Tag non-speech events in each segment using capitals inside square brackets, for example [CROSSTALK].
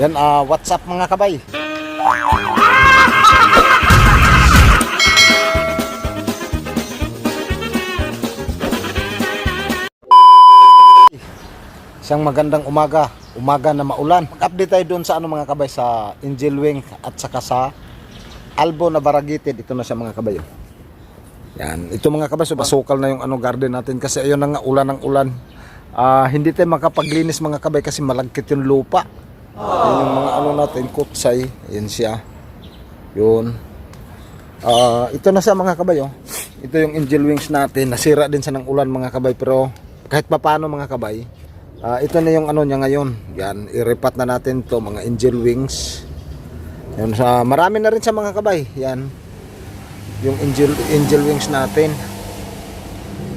Yan, ah, what's up mga kabay? Isang magandang umaga, umaga na maulan. Mag-update tayo doon sa ano mga kabay sa Angel Wing at saka sa Albo na Baragitid. Ito na siya mga kabay. oh. Yan, ito mga kabay, so basukal na yung ano garden natin kasi ayun na nga ulan ng ulan. Ah, hindi tayo makapaglinis mga kabay kasi malagkit yung lupa. Yan yung mga ano natin, kutsay. Yan siya. Yun. Ah, ito na siya mga kabay. Oh. Ito yung angel wings natin. Nasira din sa ng ulan mga kabay. Pero kahit pa paano mga kabay. ah, ito na yung ano niya ngayon. Yan. Iripat na natin to mga angel wings. Yan, sa, marami na rin sa mga kabay. Yan. Yung angel, angel wings natin.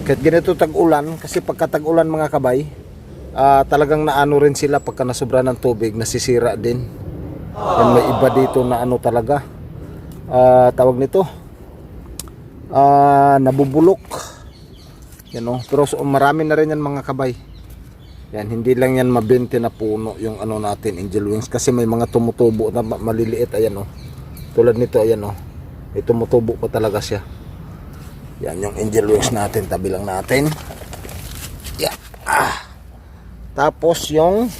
Kahit ganito tag-ulan. Kasi pagka tag-ulan mga kabay. Ah, talagang naano rin sila pagka nasobra ng tubig. Nasisira din. Yan, may iba dito na ano talaga. Ah, tawag nito. Ah, nabubulok. Yan oh. Pero so, marami na rin yan mga kabay. Yan, hindi lang yan mabente na puno yung ano natin, angel wings. Kasi may mga tumutubo na ma- maliliit. Ayan oh. Tulad nito, ayan oh. May tumutubo pa talaga siya. Yan yung angel wings natin. Tabi lang natin. Tapos yung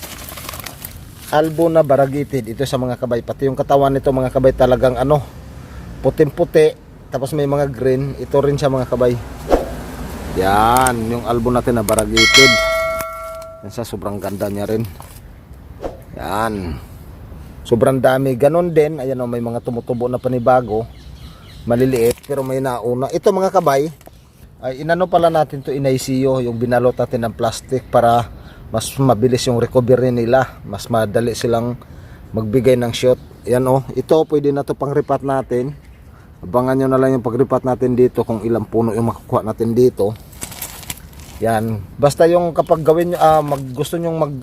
albo na baragitid ito sa mga kabay. Pati yung katawan nito mga kabay talagang ano puting-puti tapos may mga green ito rin siya mga kabay. Yan yung albo natin na baragitid. Yan sa sobrang ganda niya rin. Yan. Sobrang dami. Ganon din ayan o may mga tumutubo na panibago. Maliliit pero may nauna. Ito mga kabay ay inano pala natin to in ICU yung binalot natin ng plastic para mas mabilis yung recovery nila mas madali silang magbigay ng shot. Yan oh ito pwede na to pang repat natin. Abangan nyo na lang yung pagripat natin dito kung ilang puno yung makukuha natin dito. Yan. Basta yung kapag gawin nyo ah, mag, gusto nyong mag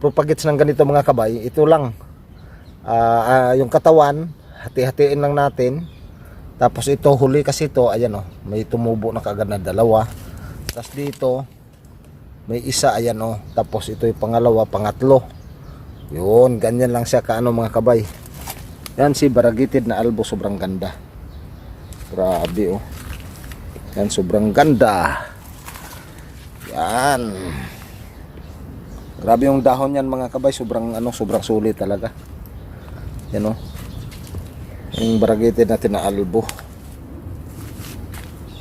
propagates ng ganito mga kabay ito lang. Ah, ah, yung katawan hati-hatiin lang natin. Tapos ito huli kasi ito ayan oh may tumubo na kagad na dalawa. Tapos dito may isa ayan oh. Tapos ito yung pangalawa pangatlo. Yun ganyan lang siya kaano mga kabay. Yan si baragitid na albo sobrang ganda. Grabe oh. Yan sobrang ganda. Yan. Grabe yung dahon yan mga kabay. Sobrang ano sobrang sulit talaga. Yan oh. Yung baragitid natin na albo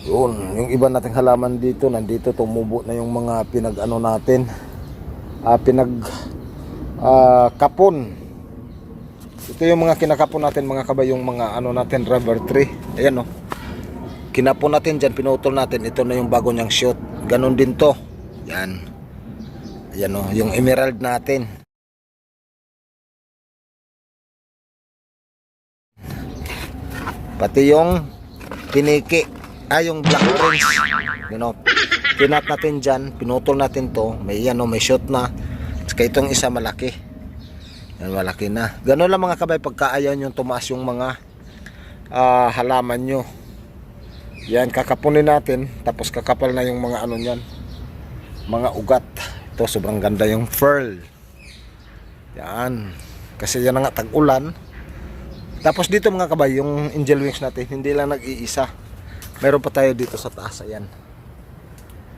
yun, yung iba nating halaman dito, nandito tumubo na yung mga pinag-ano natin. Ah, pinag ah, kapon. Ito yung mga kinakapon natin mga kabay, yung mga ano natin rubber tree. Ayan oh. Kinapon natin diyan, pinutol natin. Ito na yung bago niyang shoot. Ganon din to. Yan. Ayan oh, yung emerald natin. Pati yung piniki ah yung black prince you know. Kinat natin dyan pinutol natin to. May ano may shot na. Saka itong isa malaki. Yan malaki na. Gano'n lang mga kabay pagka ayaw nyo tumaas yung mga ah, halaman nyo. Yan kakapunin natin tapos kakapal na yung mga ano nyan. Mga ugat. Ito sobrang ganda yung pearl yan. Kasi yan na nga tag ulan tapos dito mga kabay yung angel wings natin hindi lang nag-iisa Meron pa tayo dito sa taas, ayan.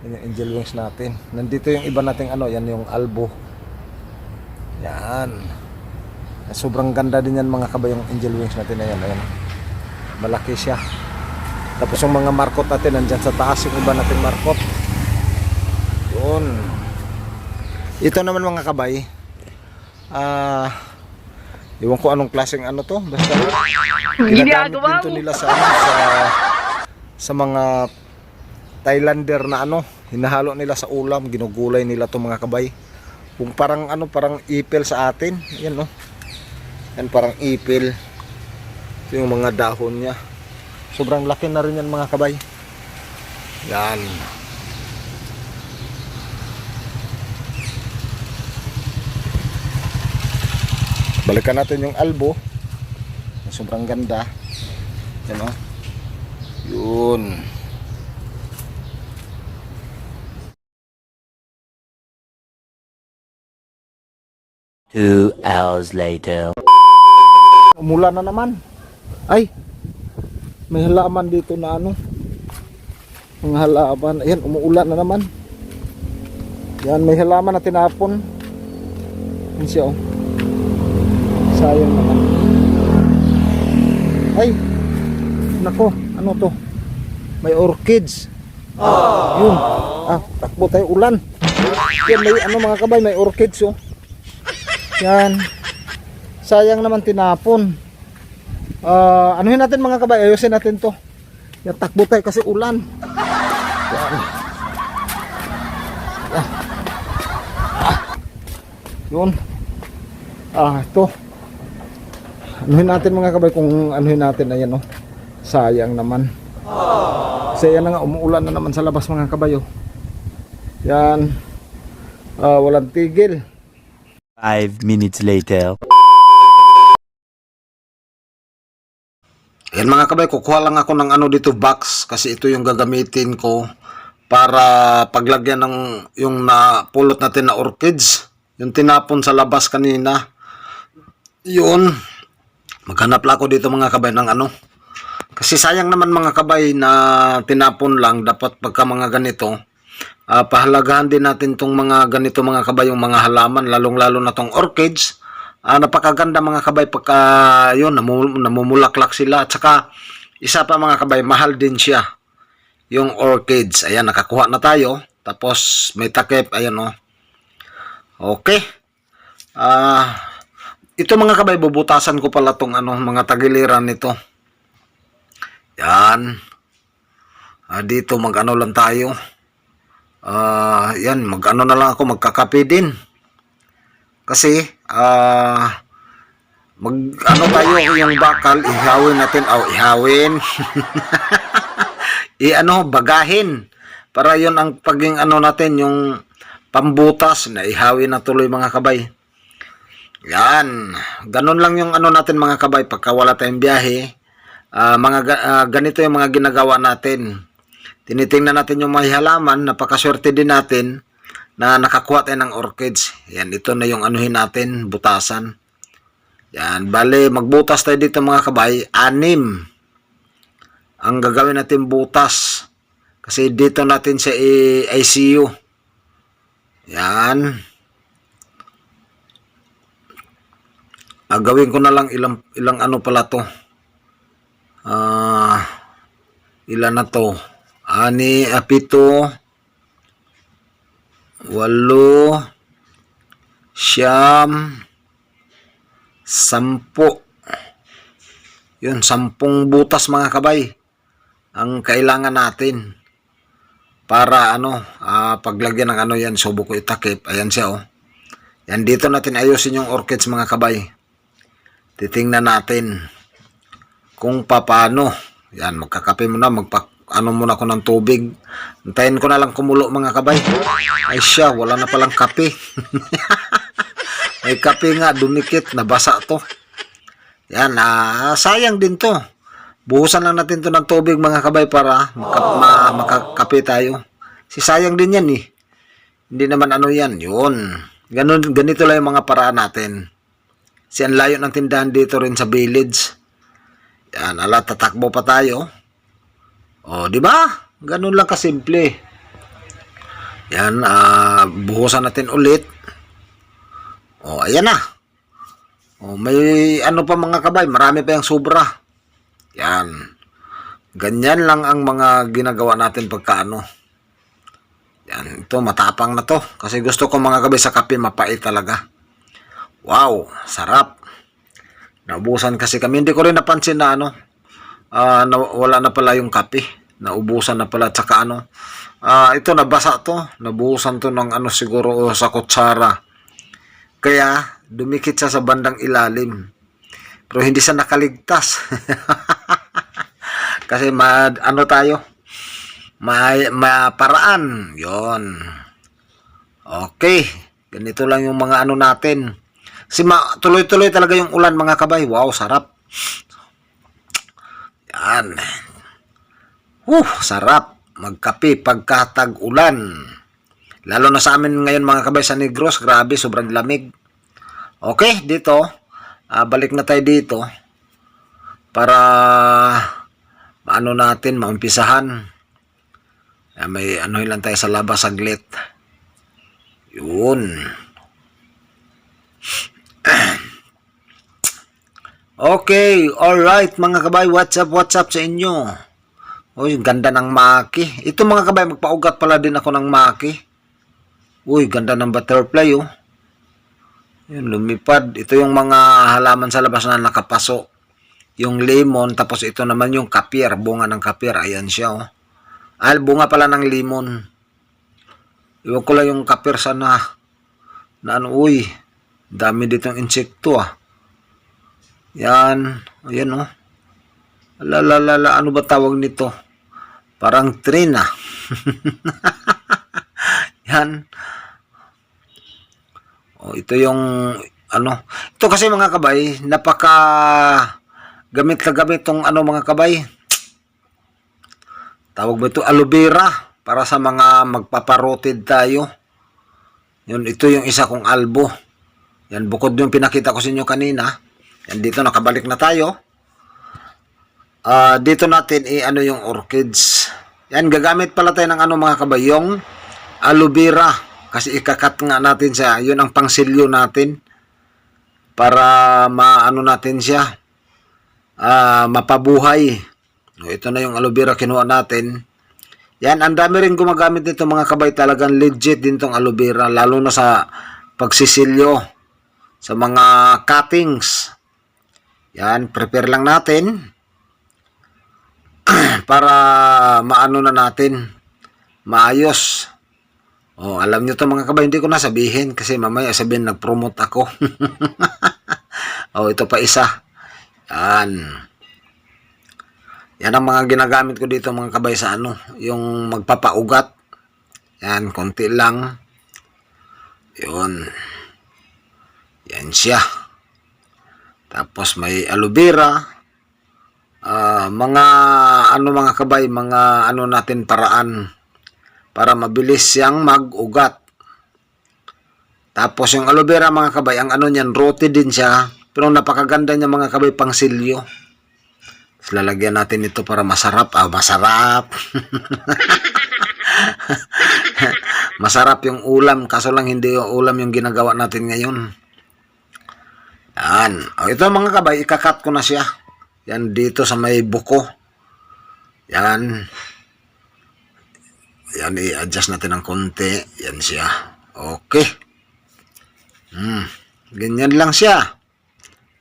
Yan yung angel wings natin. Nandito yung iba nating ano, yan yung albo. Yan. Sobrang ganda din yan mga kabay yung angel wings natin na yan. Ayan. Malaki siya. Tapos yung mga markot natin, nandyan sa taas yung iba nating markot. Yun. Ito naman mga kabay. Ah... Iwan ko anong klaseng ano to. Basta ginagamit din to nila sa, ano, sa sa mga Thailander na ano, hinahalo nila sa ulam, ginugulay nila to mga kabay. Kung parang ano, parang ipil sa atin. Yan no. Yan parang ipil. Ito yung mga dahon niya. Sobrang laki na rin yan mga kabay. Yan. Balikan natin yung albo. Sobrang ganda. Yan oh. Yun. Two hours later. Umulan na naman. Ay, may halaman dito na ano. Mga halaman. Ayan, umuulan na naman. Yan, may halaman na tinapon. Yan siya oh. Sayang naman. Ay, nako, ano to? May orchids. Yun. Ah, takbo tayo ulan. Yan, may ano mga kabay, may orchids oh. Yan. Sayang naman tinapon. Ah, anuhin natin mga kabay, ayusin natin to. Yan, takbo tayo kasi ulan. Yan. Yun. Ah, ito. Anuhin natin mga kabay kung anuhin natin ayan oh. Sayang naman. Kasi yan na nga, umuulan na naman sa labas mga kabay oh. Yan. Ah, walang tigil. Five minutes later. Yan mga kabay, kukuha lang ako ng ano dito box kasi ito yung gagamitin ko para paglagyan ng yung napulot natin na orchids. Yung tinapon sa labas kanina. Yun. Maghanap lang ako dito mga kabay ng ano. Kasi sayang naman mga kabay na tinapon lang. Dapat pagka mga ganito, ah, pahalagahan din natin tong mga ganito mga kabay, yung mga halaman, lalong-lalo na tong orchids. Ah, napakaganda mga kabay pagka yun, namu- namumulaklak sila. At saka, isa pa mga kabay, mahal din siya. Yung orchids. Ayan, nakakuha na tayo. Tapos, may takip. Ayan o. Okay. Ah, ito mga kabay, bubutasan ko pala tong ano, mga tagiliran nito. Yan. Ah, dito mag-ano lang tayo. Ah, yan, mag-ano na lang ako, magkakape din. Kasi, ah, mag, ano tayo, yung bakal, ihawin natin, oh, ihawin. [LAUGHS] I, ano, bagahin. Para yon ang paging, ano natin, yung pambutas, na ihawin na tuloy mga kabay. Yan. Ganun lang yung ano natin mga kabay, pagka wala tayong biyahe, ah, mga, ga- ah, ganito yung mga ginagawa natin. Tinitingnan natin yung may halaman, napakaswerte din natin, na nakakuha tayo ng orchids. Yan, ito na yung anuhin natin, butasan. Yan, bale, magbutas tayo dito mga kabay, anim. Ang gagawin natin butas. Kasi dito natin sa ICU. Yan. Ah, gawin ko na lang ilang, ilang ano pala to. Ah, ilan na to? Ani, apito, walo, siyam, sampo. Yun, sampung butas mga kabay ang kailangan natin para ano, ah, paglagyan ng ano yan, subo ko itakip. Ayan siya oh. Yan dito natin ayusin yung orchids mga kabay. Titingnan natin kung paano. Yan, magkakape muna, magpa ano muna ako ng tubig. Antayin ko na lang kumulo mga kabay. Ay siya, wala na palang kape. [LAUGHS] May kape nga, dumikit, nabasa to. Yan, ah, sayang din to. Buhusan lang natin to ng tubig mga kabay para maka, ma, makakape tayo. Si sayang din yan eh. Hindi naman ano yan, yun. Ganun, ganito lang yung mga paraan natin. Si ang layo ng tindahan dito rin sa village. Yan, ala, tatakbo pa tayo. O, di ba? Ganun lang kasimple. Yan, ah, buhusan natin ulit. O, ayan na. O, may ano pa mga kabay, marami pa yung sobra. Yan. Ganyan lang ang mga ginagawa natin pagka ano. Yan, ito matapang na to. Kasi gusto ko mga kabay sa kape mapait talaga. Wow, sarap. Naubusan kasi kami. Hindi ko rin napansin na ano, ah, na, wala na pala yung kape. Naubusan na pala. Tsaka ano, ah, ito nabasa to. Nabuhusan to ng ano siguro sa kutsara. Kaya, dumikit siya sa bandang ilalim. Pero hindi siya nakaligtas. [LAUGHS] Kasi ma, ano tayo? May, maparaan. Yon. Okay. Ganito lang yung mga ano natin. Si ma, tuloy-tuloy talaga yung ulan mga kabay. Wow, sarap. Yan. Uh, sarap. Magkape pagkatag ulan. Lalo na sa amin ngayon mga kabay sa Negros. Grabe, sobrang lamig. Okay, dito. ah, balik na tayo dito. Para maano natin, maumpisahan. Ah, may ano lang tayo sa labas saglit. Yun. [CLEARS THROAT] Okay, alright mga kabay, what's up, what's up sa inyo? Uy, ganda ng maki. Ito mga kabay, magpaugat pala din ako ng maki. Uy, ganda ng butterfly oh. Yun, lumipad. Ito yung mga halaman sa labas na nakapaso. Yung lemon, tapos ito naman yung kapir, bunga ng kapir. Ayan siya oh. Ay, bunga pala ng lemon. Iwan ko lang yung kapir sana. Na ano, uy, dami ditong insekto ah. Yan, ayan oh. Lalalala, ano ba tawag nito? Parang train ah. [LAUGHS] Yan. Oh, ito yung ano. Ito kasi mga kabay, napaka gamit na gamit tong ano mga kabay. Tawag ba ito? Aloe vera para sa mga magpaparotid tayo. Yun, ito yung isa kong albo. Yan, bukod yung pinakita ko sa inyo kanina. Yan, dito nakabalik na tayo. Ah, dito natin i-ano yung orchids. Yan, gagamit pala tayo ng ano mga kabay, yung aloe vera. Kasi ikakat nga natin siya. Yun ang pangsilyo natin. Para maano natin siya. Ah, mapabuhay. Ito na yung aloe vera kinuha natin. Yan, ang dami rin gumagamit nito mga kabay. Talagang legit din tong aloe vera. Lalo na sa pagsisilyo. Sa mga cuttings. Yan, prepare lang natin. [CLEARS THROAT] para maano na natin. Maayos. Oh, alam nyo to mga kabay, hindi ko na sabihin kasi mamaya sabihin nag-promote ako. [LAUGHS] oh, ito pa isa. Yan. Yan ang mga ginagamit ko dito mga kabay sa ano, yung magpapaugat. Yan, konti lang. Yun. Yan siya. Tapos may aloe vera. Ah, mga ano mga kabay, mga ano natin paraan para mabilis siyang mag-ugat. Tapos yung aloe vera mga kabay, ang ano niyan, roti din siya. Pero napakaganda niya mga kabay, pang silyo. Tapos lalagyan natin ito para masarap. Ah, masarap. [LAUGHS] masarap yung ulam. Kaso lang hindi yung ulam yung ginagawa natin ngayon. Yan. O, ito mga kabay, ikakat ko na siya. Yan dito sa may buko. Yan. Yan, i-adjust natin ng konti. Yan siya. Okay. Hmm. Ganyan lang siya.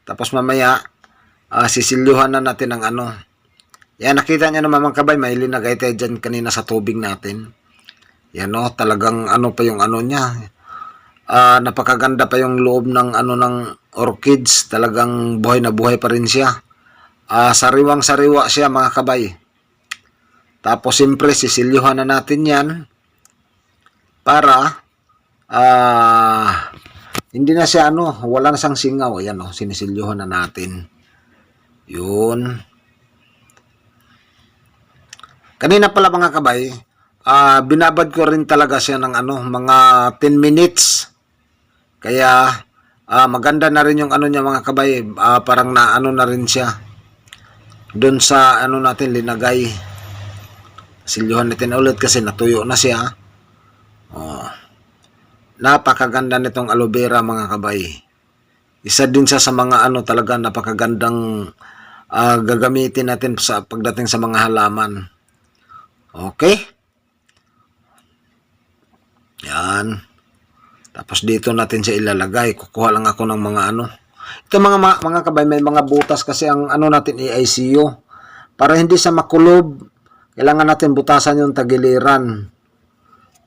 Tapos mamaya, ah, sisilyuhan na natin ng ano. Yan, nakita niya naman mga kabay, may linagay tayo dyan kanina sa tubig natin. Yan o, talagang ano pa yung ano niya. Ah, napakaganda pa yung loob ng ano ng orchids. Talagang buhay na buhay pa rin siya. Ah, sariwang sariwa siya mga kabay. Tapos siyempre sisilyuhan na natin yan para ah hindi na siya ano, wala na siyang singaw. Ayan o, sinisilyuhan na natin. Yun. Kanina pala mga kabay, ah binabad ko rin talaga siya ng ano, mga 10 minutes. Kaya ah, maganda na rin yung ano niya mga kabay, ah, parang na ano na rin siya. Doon sa ano natin linagay. Silyuhan natin ulit kasi natuyo na siya. Oh. Napakaganda nitong aloe vera mga kabay. Isa din siya sa mga ano talaga napakagandang ah, gagamitin natin sa pagdating sa mga halaman. Okay? Yan. Tapos dito natin siya ilalagay. Kukuha lang ako ng mga ano. Ito mga mga, mga kabay, may mga butas kasi ang ano natin i-ICU. Para hindi siya makulob, kailangan natin butasan yung tagiliran.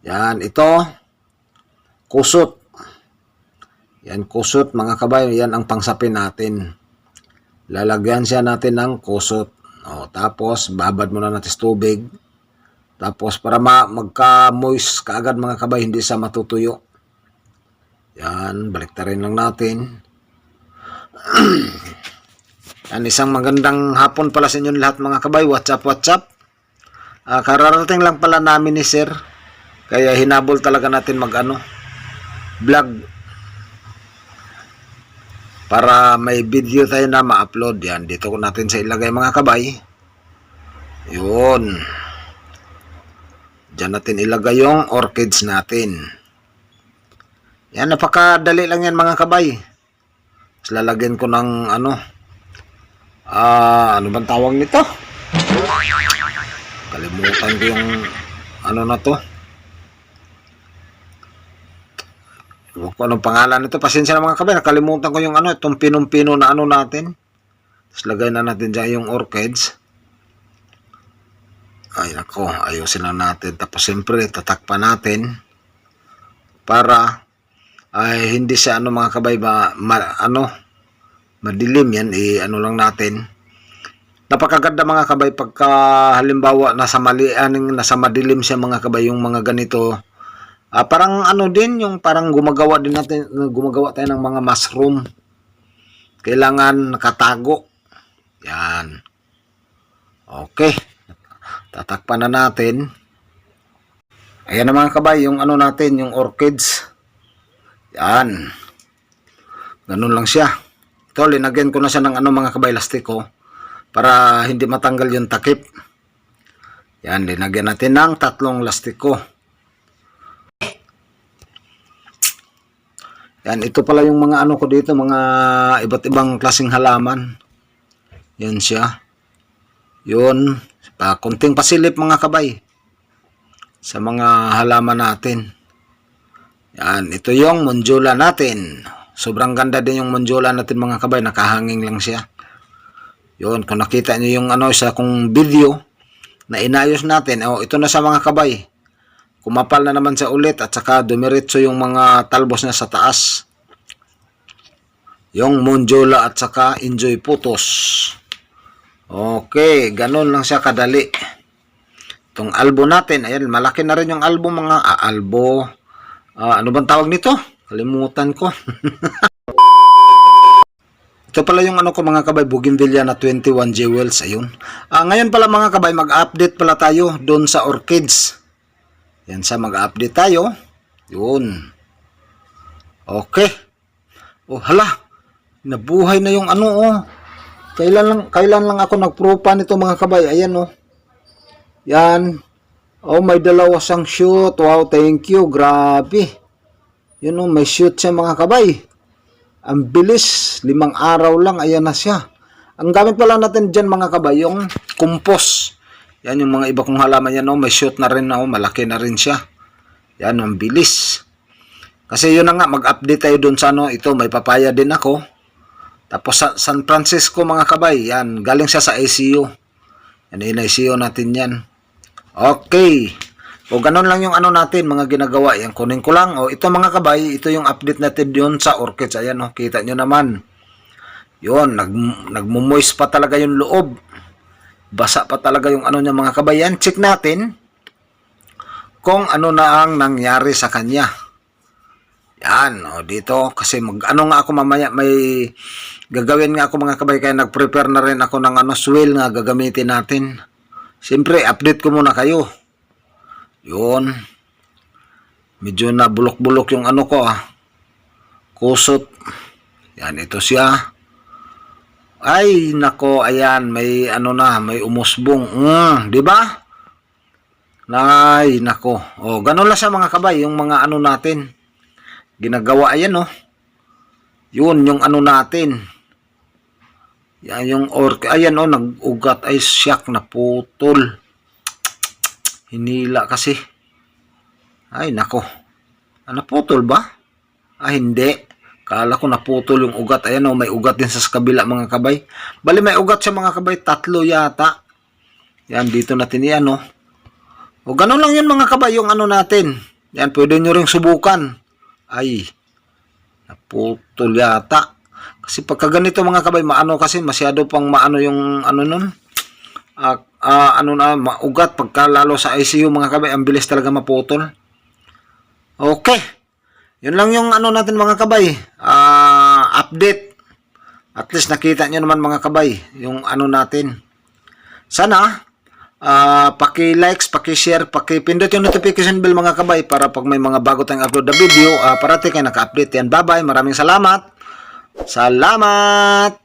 Yan, ito. Kusot. Yan, kusot mga kabay. Yan ang pangsapin natin. Lalagyan siya natin ng kusot. O, tapos, babad muna natin sa tubig. Tapos, para ma magka-moist kaagad mga kabay, hindi siya matutuyo. Yan, baliktarin lang natin. [CLEARS THROAT] Yan, isang magandang hapon pala sa inyo lahat mga kabay. What's up, what's up? Ah, kararating lang pala namin ni Sir. Kaya hinabol talaga natin mag ano, vlog. para may video tayo na ma-upload yan dito ko natin sa ilagay mga kabay yun Diyan natin ilagay yung orchids natin. Yan, napakadali lang yan mga kabay. Tapos lalagyan ko ng ano, ah, ano bang tawag nito? Kalimutan ko yung ano na to. Ewan ko anong pangalan nito. Pasensya na mga kabay, nakalimutan ko yung ano, itong pinong-pino na ano natin. Tapos lagay na natin dyan yung orchids. Ay nako, ayusin lang natin. Tapos siyempre, tatakpan natin para ay hindi siya ano mga kabay ma, ma- ano madilim yan eh ano lang natin. Napakaganda mga kabay pagka halimbawa nasa mali aning nasa madilim siya mga kabay yung mga ganito. Ah, parang ano din yung parang gumagawa din natin gumagawa tayo ng mga mushroom. Kailangan nakatago. Yan. Okay. Tatakpan na natin. Ayan na mga kabay yung ano natin yung orchids yan. Ganun lang siya. Ito linagyan ko na siya ng ano mga kabay lastiko para hindi matanggal yung takip. Yan linagyan natin ng tatlong lastiko yan ito pala yung mga ano ko dito mga iba't ibang klaseng halaman. Yan siya. Yun. Pa kunting pasilip mga kabay sa mga halaman natin yan ito yung monjula natin. Sobrang ganda din yung monjula natin mga kabay. Nakahanging lang siya. Yun kung nakita nyo yung ano sa kung video na inayos natin oh ito na sa mga kabay. Kumapal na naman sa ulit at saka dumiretso yung mga talbos na sa taas. Yung monjula at saka enjoy putos. Okay, ganun lang siya kadali. Itong albo natin, ayan, malaki na rin yung albo mga ah, albo. Ah, ano bang tawag nito? Kalimutan ko. [LAUGHS] Ito pala yung ano ko mga kabay, Bougainvillea na 21 jewels, ayun. Ah, ngayon pala mga kabay, mag-update pala tayo doon sa orchids. Yan sa mag-update tayo. Yun. Okay. Oh, hala. Nabuhay na yung ano, oh. Kailan lang kailan lang ako nagpropa nito mga kabay. Ayan oh. Yan. Oh, may dalawa siyang shoot. Wow, thank you. Grabe. Yun oh, may shoot siya mga kabay. Ang bilis. Limang araw lang. Ayan na siya. Ang gamit pala natin dyan mga kabay, yung compost. Yan yung mga iba kong halaman yan oh, may shoot na rin oh, malaki na rin siya. Yan, ang bilis. Kasi yun na nga, mag-update tayo dun sa ano, ito, may papaya din ako. Tapos sa San Francisco mga kabay, yan, galing siya sa ICU. Yan, in ICU natin yan. Okay. O ganun lang yung ano natin, mga ginagawa. Yan, kunin ko lang. O ito mga kabay, ito yung update natin yun sa orchids. Ayan, o, kita nyo naman. Yun, nag, nagmumoist pa talaga yung loob. Basa pa talaga yung ano niya mga kabay. Yan, check natin kung ano na ang nangyari sa kanya. Yan, o dito kasi mag ano nga ako mamaya may gagawin nga ako mga kabay kaya nag-prepare na rin ako ng ano swill nga gagamitin natin. Siyempre, update ko muna kayo. Yun. Medyo na bulok-bulok yung ano ko ah. Kusot. Yan, ito siya. Ay, nako, ayan, may ano na, may umusbong. Mm, di ba? Ay, nako. O, ganun lang sa mga kabay, yung mga ano natin ginagawa ayan oh. Yun yung ano natin. Yan yung orc. Ayan oh, nag-ugat ay siyak na putol. Hinila kasi. Ay nako. Ano putol ba? Ah hindi. Kala ko naputol yung ugat. Ayan oh, may ugat din sa kabila mga kabay. Bali may ugat sa mga kabay. Tatlo yata. Yan dito natin yan oh. O ganun lang yun mga kabay yung ano natin. Yan pwede nyo ring subukan ay naputol yata kasi pagka ganito mga kabay maano kasi masyado pang maano yung ano nun. Ah ah, ano na maugat pagka lalo sa ICU mga kabay ang bilis talaga maputol. Okay. Yun lang yung ano natin mga kabay. Ah update. At least nakita nyo naman mga kabay yung ano natin. Sana Ah, paki-likes, paki-share, paki-pindot yung notification bell mga kabay para pag may mga bago tayong upload na video, ah, parati kayo naka-update. Yan. Bye-bye, maraming salamat. Salamat!